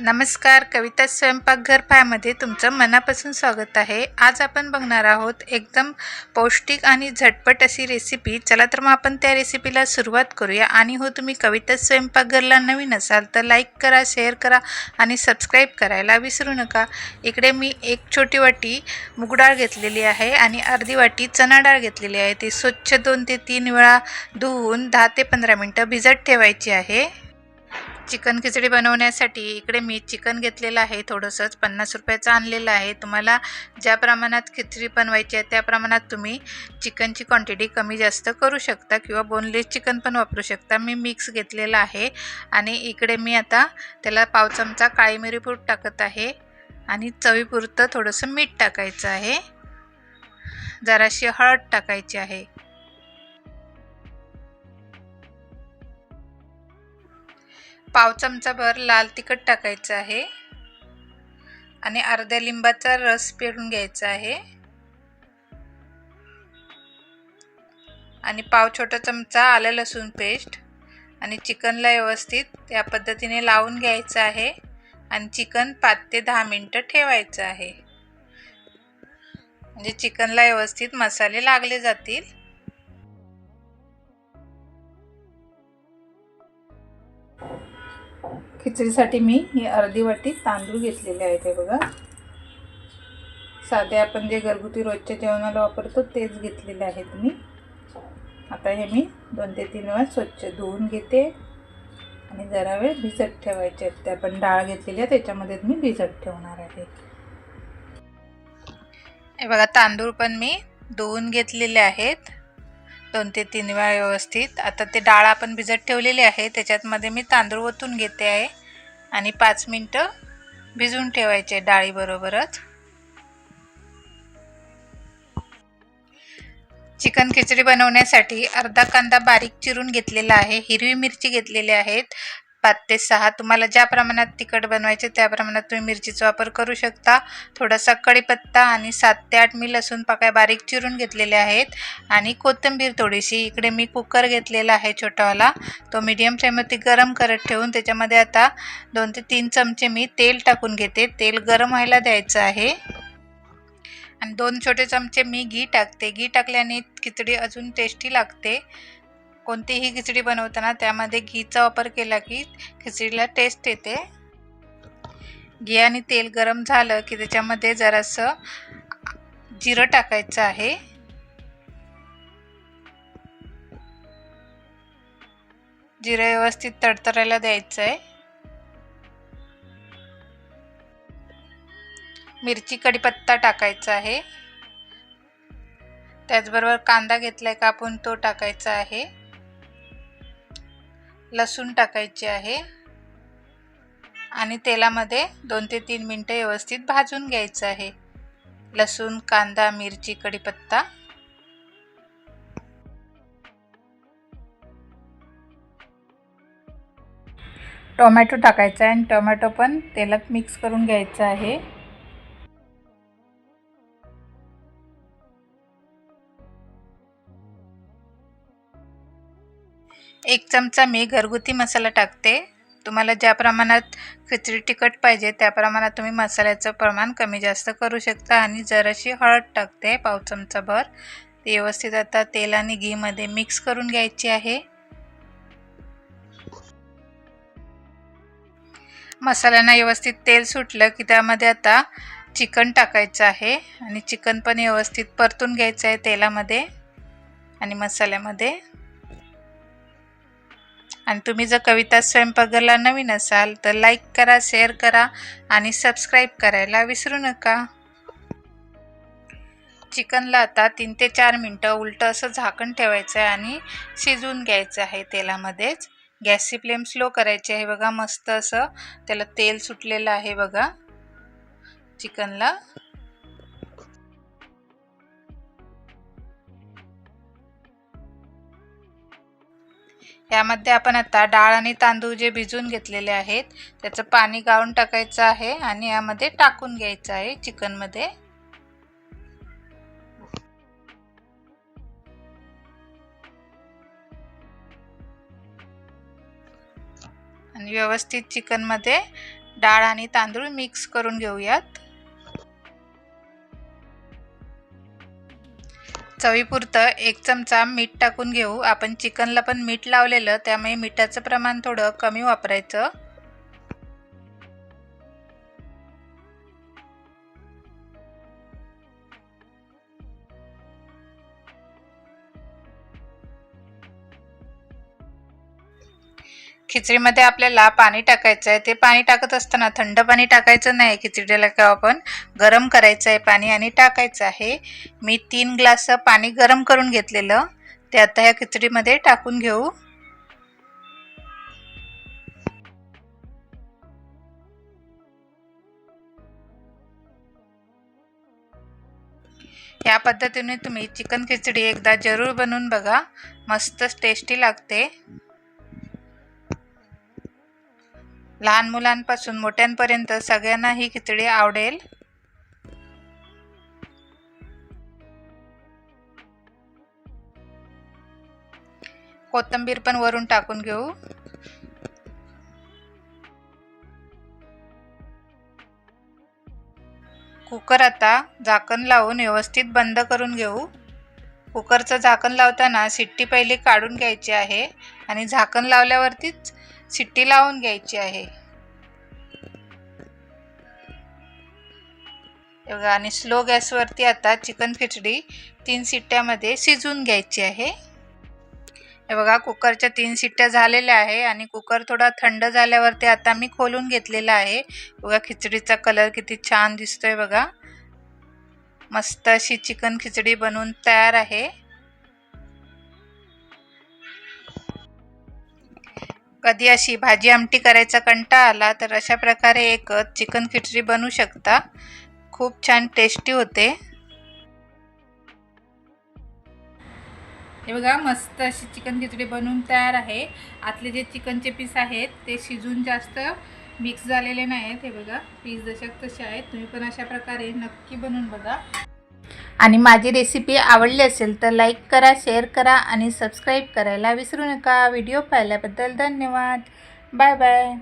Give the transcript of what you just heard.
नमस्कार कविता स्वयंपाकघर फायमध्ये तुमचं मनापासून स्वागत आहे. आज आपण बघणार आहोत एकदम पौष्टिक आणि झटपट अशी रेसिपी चला तर मग आपण त्या रेसिपीला सुरुवात करूया. आणि हो तुम्ही कविता स्वयंपाकघरला नवीन असाल तर लाईक करा शेअर करा आणि सबस्क्राईब करायला विसरू नका. इकडे मी एक छोटी वाटी मुगडाळ घेतलेली आहे आणि अर्धी वाटी चणा डाळ घेतलेली आहे. ती स्वच्छ दोन ते तीन वेळा धुवून दहा ते पंधरा मिनटं भिजत ठेवायची आहे. चिकन खिचडी बनवण्यासाठी इकडे मी चिकन घेतलेलं आहे थोडंसंच पन्नास रुपयाचं आणलेलं आहे. तुम्हाला ज्या प्रमाणात खिचडी बनवायची आहे त्या प्रमाणात तुम्ही चिकनची क्वांटिटी कमी जास्त करू शकता किंवा बोनलेस चिकन पण वापरू शकता. मी मिक्स घेतलेलं आहे आणि इकडे मी आता त्याला पाव चमचा काळी मिरी पूड टाकत आहे आणि चवीपुरतं थोडंसं मीठ टाकायचं आहे. जराशी हळद टाकायची आहे. पाव चमचाभर लाल तिखट टाकायचं आहे. आणि अर्ध्या लिंबाचा रस पिळून घ्यायचा आहे. आणि पाव छोटा चमचा आलं लसूण पेस्ट. आणि चिकनला व्यवस्थित या पद्धतीने लावून घ्यायचं आहे. आणि चिकन पाच ते दहा मिनटं ठेवायचं आहे. म्हणजे चिकनला व्यवस्थित मसाले लागले जातील. खिचडीसाठी मी ही अर्धी वाटी तांदूळ घेतलेले आहेत हे बघा. साधे आपण जे घरगुती रोजच्या जेवणाला वापरतो तेच घेतलेले आहेत मी. आता हे मी दोन ते तीन वेळा स्वच्छ धुवून घेते. आणि जरा वेळ भिजत ठेवायचे आहेत. ते आपण डाळ घेतलेली आहे त्याच्यामध्ये मी भिजत ठेवणार आहे. हे बघा तांदूळ पण मी धुवून घेतलेले आहेत. दोन ते तीन वेळा व्यवस्थित. आता ते डाळ आपण भिजत ठेवलेली आहे त्याच्यातमध्ये मी तांदूळ ओतून घेते आहे. आणि पाच मिनटं भिजून ठेवायचे डाळीबरोबरच. चिकन खिचडी बनवण्यासाठी अर्धा कांदा बारीक चिरून घेतलेला आहे हिरवी मिरची घेतलेली आहेत पाच ते सहा. तुम्हाला ज्या प्रमाणात तिखट बनवायचे त्या प्रमाणात तुम्ही मिरचीचा वापर करू शकता. थोडासा कढीपत्ता आणि सात ते आठ मी लसूण पाकळ्या बारीक चिरून घेतलेले आहेत. आणि कोथिंबीर थोडीशी. इकडे मी कुकर घेतलेला आहे छोटावाला. तो मीडियम फ्लेमवरती गरम करत ठेवून त्याच्यामध्ये आता दोन ते तीन चमचे मी तेल टाकून घेते. तेल गरम व्हायला द्यायचं आहे. आणि दोन छोटे चमचे मी घी टाकते. घी टाकल्याने खिचडी अजून टेस्टी लागते. कोणतीही खिचडी बनवताना त्यामध्ये घीचा वापर केला की खिचडीला टेस्ट येते. घी आणि तेल गरम झालं की त्याच्यामध्ये जरासं जिरं टाकायचं आहे. जिरं व्यवस्थित तडतडायला द्यायचं आहे मिरची कढीपत्ता टाकायचा आहे. त्याचबरोबर कांदा घेतलाय कापून तो टाकायचा आहे. लसूण टाकायची आहे. आणि तेलामध्ये दोन ते तीन मिनटं व्यवस्थित भाजून घ्यायचं आहे. लसूण कांदा मिरची कढीपत्ता. टोमॅटो टाकायचा आहे आणि टोमॅटो पण तेलात मिक्स करून घ्यायचं आहे. एक चमचा मी घरगुती मसाला टाकते. तुम्हाला ज्या प्रमाणात खिचडी तिखट पाहिजे त्या प्रमाणात तुम्ही मसाल्याचं प्रमाण कमी जास्त करू शकता आणि जराशी हळद टाकते पाव चमचाभर. ते व्यवस्थित आता तेल आणि घीमध्ये मिक्स करून घ्यायची आहे. मसाल्यांना व्यवस्थित तेल सुटलं की त्यामध्ये आता चिकन टाकायचं आहे आणि चिकन पण व्यवस्थित परतून घ्यायचं आहे तेलामध्ये आणि मसाल्यामध्ये. आणि तुम्ही जर कविता स्वयंपाकघरला नवीन असाल तर लाईक करा शेअर करा आणि सबस्क्राईब करायला विसरू नका. चिकनला आता तीन ते चार मिनटं उलटं असं झाकण ठेवायचं आहे आणि शिजवून घ्यायचं आहे तेलामध्येच. गॅसची फ्लेम स्लो करायची आहे बघा मस्त असं. त्याला तेल सुटलेलं आहे बघा. चिकनला यामध्ये आपण आता डाळ आणि तांदूळ जे भिजून घेतलेले आहेत त्याचं पाणी गाळून टाकायचं आहे आणि यामध्ये टाकून घ्यायचं आहे चिकनमध्ये. आणि व्यवस्थित चिकनमध्ये डाळ आणि तांदूळ मिक्स करून घेऊयात. चवीपुरतं एक चमचा मीठ टाकून घेऊ. आपण चिकनला पण मीठ लावलेलं त्यामुळे मिठाचं प्रमाण थोडं कमी वापरायचं. खिचडीमध्ये आपल्याला पाणी टाकायचं आहे ते पाणी टाकत असताना थंड पाणी टाकायचं नाही. खिचडीला का आपण गरम करायचं आहे पाणी आणि टाकायचं आहे. मी तीन ग्लास पाणी गरम करून घेतलेलं. ते आता ह्या खिचडीमध्ये टाकून घेऊ. या पद्धतीने तुम्ही चिकन खिचडी एकदा जरूर बनवून बघा. मस्त टेस्टी लागते. लहान मुलांपासून मोठ्यांपर्यंत सगळ्यांना ही खिचडी आवडेल? कोथिंबीर पण वरून टाकून घेऊ. कुकर आता झाकण लावून व्यवस्थित बंद करून घेऊ. कुकरचं झाकण लावताना शिट्टी पहिली काढून घ्यायची आहे आणि झाकण लावल्यावरतीच शिट्टी लावून घ्यायची आहे. बघा आणि स्लो गॅसवरती आता चिकन खिचडी तीन शिट्ट्यामध्ये शिजवून घ्यायची आहे. हे बघा कुकरच्या तीन शिट्ट्या झालेल्या आहे आणि कुकर थोडा थंड झाल्यावरती आता मी खोलून घेतलेला आहे. बघा खिचडीचा कलर किती छान दिसतोय बघा. मस्त अशी चिकन खिचडी बनवून तयार आहे. कधी अशी भाजी आमटी करायचा कंटाळा आला तर अशा प्रकारे एक चिकन खिचडी बनवू शकता. खूप छान टेस्टी होते. हे बघा मस्त अशी चिकन खिचडी बनवून तयार आहे. आतले जे चिकनचे पीस आहेत ते शिजून जास्त मिक्स झालेले नाही आहेत हे बघा पीस जशाक तसे आहेत. तुम्ही पण अशा प्रकारे नक्की बनवून बघा. आणि माझी रेसिपी आवडली असेल तर लाईक करा शेअर करा आणि सबस्क्राईब करायला विसरू नका. व्हिडिओ पाहिल्याबद्दल धन्यवाद. Bye bye